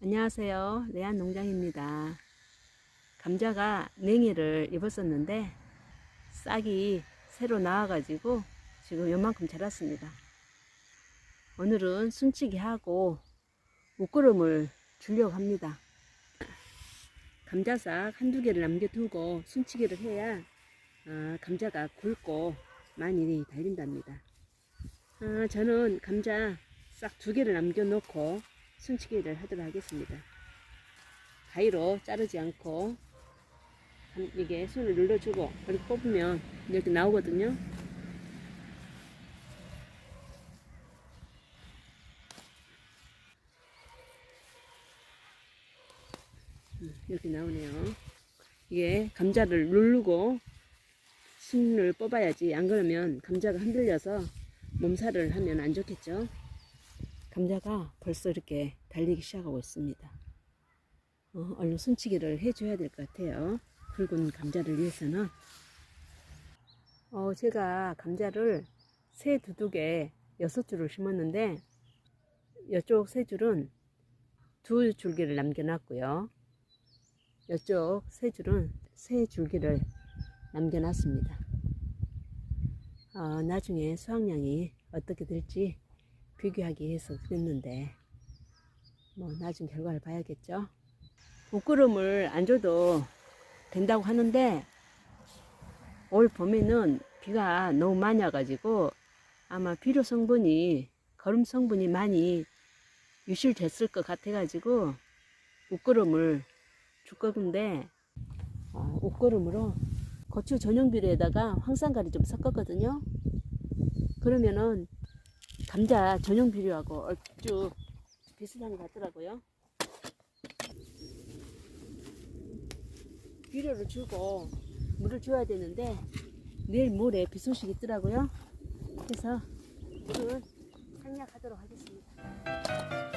안녕하세요. 레안 농장입니다. 감자가 냉이를 입었었는데 싹이 새로 나와가지고 지금 요만큼 자랐습니다. 오늘은 순치기 하고 옷구름을 주려고 합니다. 감자싹 한두 개를 남겨두고 순치기를 해야 아, 감자가 굵고 많이 달린답니다. 아, 저는 감자 싹 두 개를 남겨놓고 순치기를 하도록 하겠습니다. 가위로 자르지 않고 한- 이게 손을 눌러주고 이렇게 뽑으면 이렇게 나오거든요. 이렇게 나오네요. 이게 감자를 누르고 순을 뽑아야지 안 그러면 감자가 흔들려서 몸살을 하면 안 좋겠죠. 감자가 벌써 이렇게 달리기 시작하고 있습니다. 어, 얼른 순치기를 해줘야 될 것 같아요. 굵은 감자를 위해서는. 어, 제가 감자를 새 두둑에 여섯 줄을 심었는데, 이쪽 세 줄은 두 줄기를 남겨놨고요. 이쪽 세 줄은 세 줄기를 남겨놨습니다. 어, 나중에 수확량이 어떻게 될지 비교하기 위해서 그랬는데 뭐 나중 결과를 봐야겠죠. 옷구름을 안 줘도 된다고 하는데 올 봄에는 비가 너무 많이 와가지고 아마 비료 성분이 거름 성분이 많이 유실됐을 것 같아가지고 옷구름을 줄 건데 어, 옷구름으로 고추 전용 비료에다가 황산가리 좀 섞었거든요. 그러면은 감자 전용 비료하고 얼추 비슷한 것 같더라고요. 비료를 주고 물을 줘야 되는데 내일 모레 비 소식이 있더라고요. 그래서 물을 생략하도록 하겠습니다.